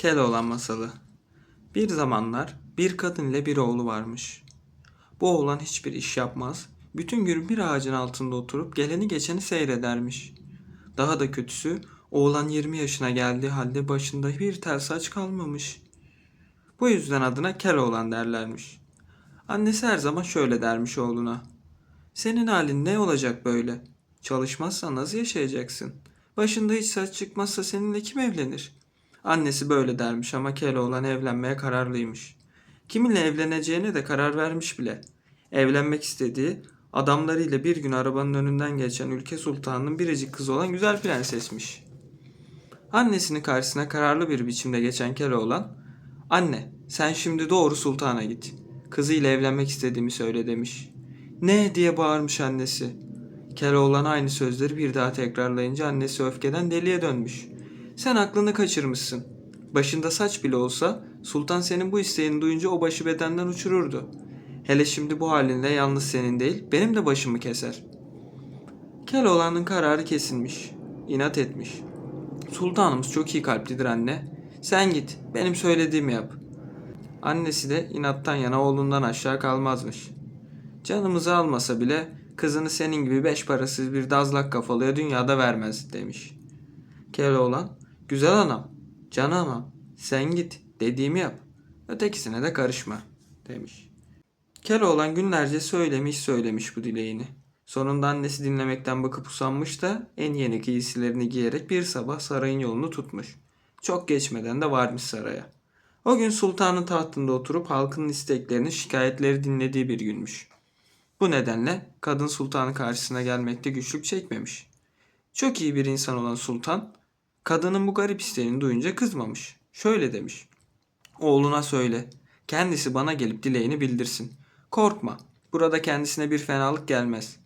Keloğlan Masalı Bir zamanlar bir kadın ile bir oğlu varmış. Bu oğlan hiçbir iş yapmaz, bütün gün bir ağacın altında oturup geleni geçeni seyredermiş. Daha da kötüsü oğlan 20 yaşına geldiği halde başında bir tel saç kalmamış. Bu yüzden adına Keloğlan derlermiş. Annesi her zaman şöyle dermiş oğluna. Senin halin ne olacak böyle? Çalışmazsan nasıl yaşayacaksın? Başında hiç saç çıkmazsa seninle kim evlenir? Annesi böyle dermiş ama Keloğlan evlenmeye kararlıymış. Kiminle evleneceğine de karar vermiş bile. Evlenmek istediği adamlarıyla bir gün arabanın önünden geçen ülke sultanının biricik kızı olan güzel prensesmiş. Annesinin karşısına kararlı bir biçimde geçen Keloğlan, "Anne, sen şimdi doğru sultana git. Kızıyla evlenmek istediğimi söyle." demiş. "Ne?" diye bağırmış annesi. Keloğlan aynı sözleri bir daha tekrarlayınca annesi öfkeden deliye dönmüş. Sen aklını kaçırmışsın. Başında saç bile olsa sultan senin bu isteğini duyunca o başı bedenden uçururdu. Hele şimdi bu halinle yalnız senin değil benim de başımı keser. Keloğlan'ın kararı kesilmiş. İnat etmiş. Sultanımız çok iyi kalplidir anne. Sen git benim söylediğimi yap. Annesi de inattan yana oğlundan aşağı kalmazmış. Canımızı almasa bile kızını senin gibi beş parasız bir dazlak kafalıya dünyada vermez demiş. Keloğlan, güzel anam, can anam, sen git, dediğimi yap. Ötekisine de karışma, demiş. Keloğlan günlerce söylemiş söylemiş bu dileğini. Sonunda annesi dinlemekten bakıp usanmış da en yeni giysilerini giyerek bir sabah sarayın yolunu tutmuş. Çok geçmeden de varmış saraya. O gün sultanın tahtında oturup halkın isteklerini, şikayetleri dinlediği bir günmüş. Bu nedenle kadın sultanın karşısına gelmekte güçlük çekmemiş. Çok iyi bir insan olan sultan, kadının bu garip isteğini duyunca kızmamış. Şöyle demiş. Oğluna söyle, kendisi bana gelip dileğini bildirsin. Korkma, burada kendisine bir fenalık gelmez.